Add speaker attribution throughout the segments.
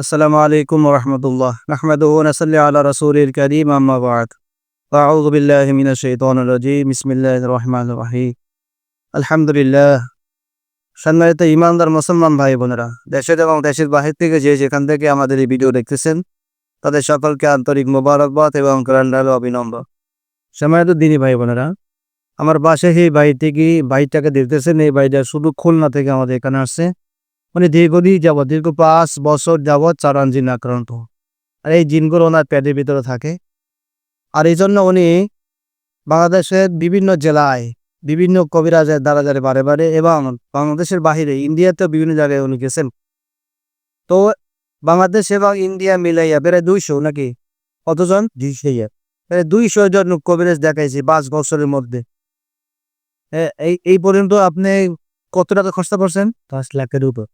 Speaker 1: السلام عليكم ورحمة الله نحمده ونصلي على رسول الكريم أما بعد أعوذ بالله من الشيطان الرجيم بسم الله الرحمن الرحيم الحمد لله সম্মানিত ইমানদার মুসলমান ভাই বোনেরা দেশের এবং দেশের বাহির থেকে যে যেখান থেকে আমাদের এই ভিডিও দেখতেছেন তাদের সকলকে আন্তরিক মোবারকবাদ এবং গ্রান্ডাল অভিনন্দন সম্মানিত দিনী ভাই বোনেরা আমার বাসে এই বাড়িটিকে বাড়িটাকে দেখতেছেন এই বাড়িটা শুধু খুলনা থেকে আমাদের এখানে আসছে মানে দীর্ঘদিন যাবৎ, দীর্ঘ পাঁচ বছর যাবৎ চারান জিন আক্রান্ত। আর এই জিনগুলো ওনার পেটের ভিতরে থাকে। আর এই জন্য উনি বাংলাদেশের বিভিন্ন জেলায়, বিভিন্ন কবিরাজের দ্বারা যারে বারে বারে এবং বাংলাদেশের বাহিরে, ইন্ডিয়াতেও বিভিন্ন জায়গায় উনি গেছেন। তো বাংলাদেশ এবং ইন্ডিয়া মিলাইয়া প্রায় দুইশো নাকি? কতজন? দুইশো দুইশো জন কবিরাজ দেখাইছি পাঁচ বছরের মধ্যে। এই এই পর্যন্ত আপনি কত টাকা খরচা করছেন? পাঁচ লাখের উপর।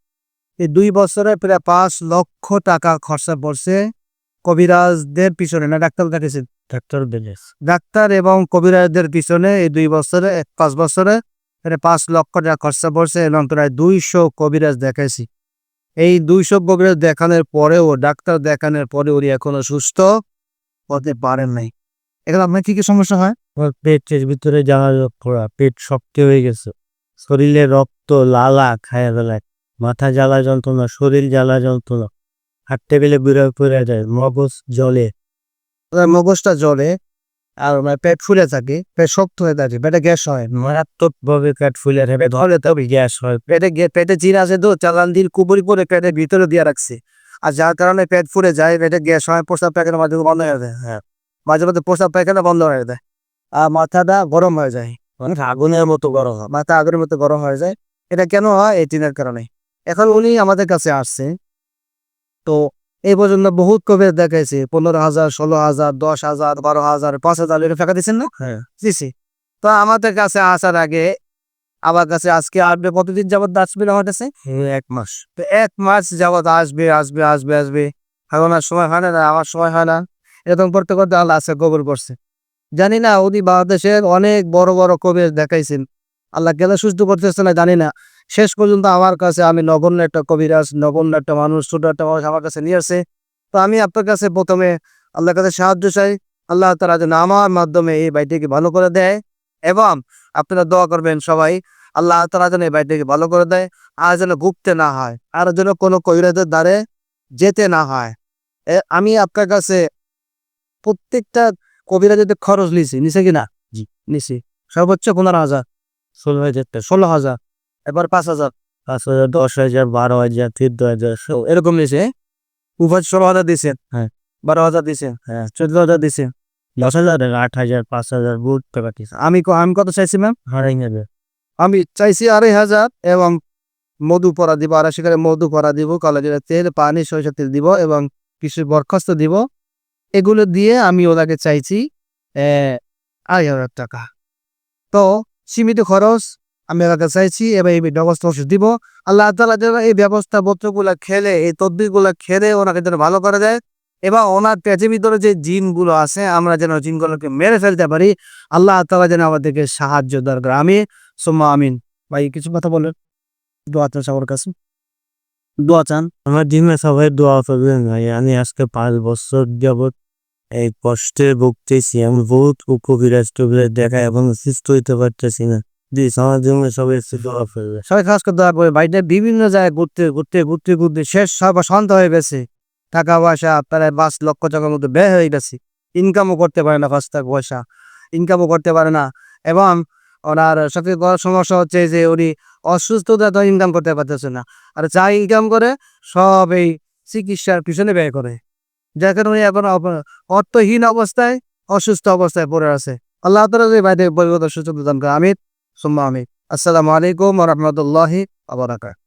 Speaker 1: এই দুই বছরে প্রায় পাঁচ লক্ষ টাকা খরচা পড়ছে কবিরাজদের পিছনে না ডাক্তার দেখেছেন ডাক্তার ডাক্তার এবং কবিরাজদের পিছনে এই দুই বছরে এক পাঁচ বছরে প্রায় পাঁচ লক্ষ টাকা খরচা পড়ছে এবং প্রায় দুইশো কবিরাজ দেখাইছি। এই দুইশো কবিরাজ দেখানোর পরেও ডাক্তার দেখানোর পরে উনি এখনও সুস্থ হতে পারেন নাই। এখন আপনার কি কি সমস্যা হয়?
Speaker 2: আমার পেটের ভিতরে জ্বালা পড়া পেট শক্ত হয়ে গেছে। শরীরে রক্ত লালা খায় বেলায় মাথা জ্বালা যন্ত্রণা শরীর জ্বালা যন্ত্রণা হাঁটতে গেলে বিড়ে পড়ে যায় মগজ জলে
Speaker 1: মগজটা জ্বলে আর মানে পেট ফুলে থাকে পেট শক্ত হয়ে থাকে পেটে গ্যাস হয়।
Speaker 2: মারাত্মক ভাবে পেট ফুলে থাকে
Speaker 1: ধরে তবে
Speaker 2: গ্যাস হয়।
Speaker 1: পেটে পেটে জিন আছে তো চালান দিন কুবুরি করে পেটের ভিতরে দিয়ে রাখছে। আর যার কারণে পেট ফুলে যায় পেটে গ্যাস হয় প্রস্তাব পায়খানা মাঝে মাঝে বন্ধ হয়ে যায় হ্যাঁ। মাঝে মাঝে প্রস্তাব পায়খানা বন্ধ হয়ে যায়। আর মাথাটা গরম হয়ে যায়।
Speaker 2: মানে আগুনের মতো গরম হয়।
Speaker 1: মাথা আগুনের মতো গরম হয়ে যায়। এটা কেন হয়? এই টিনের কারণে। এখন উনি আমাদের কাছে আসছে। তো এই পর্যন্ত বহুত কবে দেখাইছে পনেরো হাজার ষোলো হাজার দশ হাজার বারো হাজার পাঁচ হাজার এরকম টাকা দিচ্ছেন না?
Speaker 2: হ্যাঁ।
Speaker 1: দিছি তো আমাদের কাছে আসার আগে আমার কাছে আজকে আসবে কতদিন যাবত আসবে না আমার কাছে?
Speaker 2: এক মাস।
Speaker 1: তো এক মাস যাবত আসবে আসবে আসবে আসবে। এখন আর সময় হয় না না, আমার সময় হয় না। এরকম করতে করতে আল্লাহ আছে কবর করছে। জানি না উনি বাংলাদেশের অনেক বড় বড় কবির দেখাইছেন। আল্লাহ গেলে সুস্থ করতেছে না জানি না। শেষ পর্যন্ত আমার কাছে আমি নগণ্য একটা কবিরাজ নগণ্য একটা মানুষ ছোট একটা মানুষ আমার কাছে নিয়ে আসে। তো আমি আপনার কাছে প্রথমে আল্লাহর কাছে সাহায্য চাই। আল্লাহ তারা যেন আমার মাধ্যমে এই বাড়িটিকে ভালো করে দেয় এবং আপনারা দোয়া করবেন সবাই আল্লাহ তারা যেন এই বাড়িটিকে ভালো করে দেয় আর যেন ভুগতে না হয় আর যেন কোনো কবিরাজের দ্বারে যেতে না হয়। আমি আপনার কাছে প্রত্যেকটা কবিরাজের খরচ নিছি নিছে কিনা?
Speaker 2: জি।
Speaker 1: নিছি সর্বোচ্চ পনেরো হাজার
Speaker 2: ষোলো হাজার
Speaker 1: ষোলো হাজার। এবার পাঁচ হাজার।
Speaker 2: পাঁচ হাজার দশ হাজার বারো হাজার চোদ্দ হাজার।
Speaker 1: এরকম নিছে? উপর ষোলো হাজার দিছে?
Speaker 2: হ্যাঁ।
Speaker 1: বারো হাজার দিছে?
Speaker 2: হ্যাঁ।
Speaker 1: চোদ্দ হাজার দিছে?
Speaker 2: দশ হাজার আট হাজার পাঁচ হাজার টাকা দিচ্ছে
Speaker 1: আমি আমি কত চাইছি ম্যাম
Speaker 2: আড়াই হাজার।
Speaker 1: আমি চাইছি আড়াই হাজার এবং মধু পরা দিব আর সেখানে মধু পরা দিব কলেজের তেল পানি সরিষার তেল দিব এবং কিছু বরখাস্ত দিব। এগুলো দিয়ে আমি ওনাকে চাইছি আহ, আড়াই হাজার টাকা। তো সীমিত খরচ আমি ওনাকে চাইছি, এবার এই ব্যবস্থা ওষুধ দিব। আল্লাহ তালা যেন এই ব্যবস্থা পত্রগুলো খেলে, এই তদ্বিরগুলো খেলে ওনাকে যেন ভালো করা যায় এবং ওনার পেটের ভিতরে যে জিনগুলো আছে, আমরা যেন জিনগুলোকে মেরে ফেলতে পারি, আল্লাহ তালা যেন আমাদেরকে সাহায্য দরকার। আমি সোম্মা আমিন। ভাই, কিছু কথা বলেন। দোয়া চান সবার কাছে। দোয়া চান।
Speaker 2: আমার দিনে সবাই দোয়া করবেন ভাই। আমি আজকে পাঁচ বছর যাবৎ এই কষ্টে ভুগতেছি। আমি বহুত টবিরাজ দেখা এবং সুস্থ হইতে পারতেছি না। প্লিজ আমার জন্য সবাই একটু দোয়া করবে।
Speaker 1: সবাই খাস করে দোয়া করে বাড়িতে বিভিন্ন জায়গায় ঘুরতে ঘুরতে ঘুরতে ঘুরতে শেষ সব শান্ত হয়ে গেছে। টাকা পয়সা প্রায় পাঁচ লক্ষ টাকার মতো ব্যয় হয়ে গেছে। ইনকামও করতে পারে না পাঁচ টাকা পয়সা। ইনকামও করতে পারে না। এবং ওনার সবথেকে বড় সমস্যা হচ্ছে যে উনি অসুস্থতা তো ইনকাম করতে পারতেছে না। আর যা ইনকাম করে, সব এই চিকিৎসার পিছনে ব্যয় করে। যার কারণে উনি এখন অর্থহীন অবস্থায়, অসুস্থ অবস্থায় পড়ে আছে। আল্লাহ তালা যে বাইরে পরিবর্তন সুযোগ দান করে আমির সুম্মা আমির আসসালামু আলাইকুম রহমতুল্লাহি আবরাকাত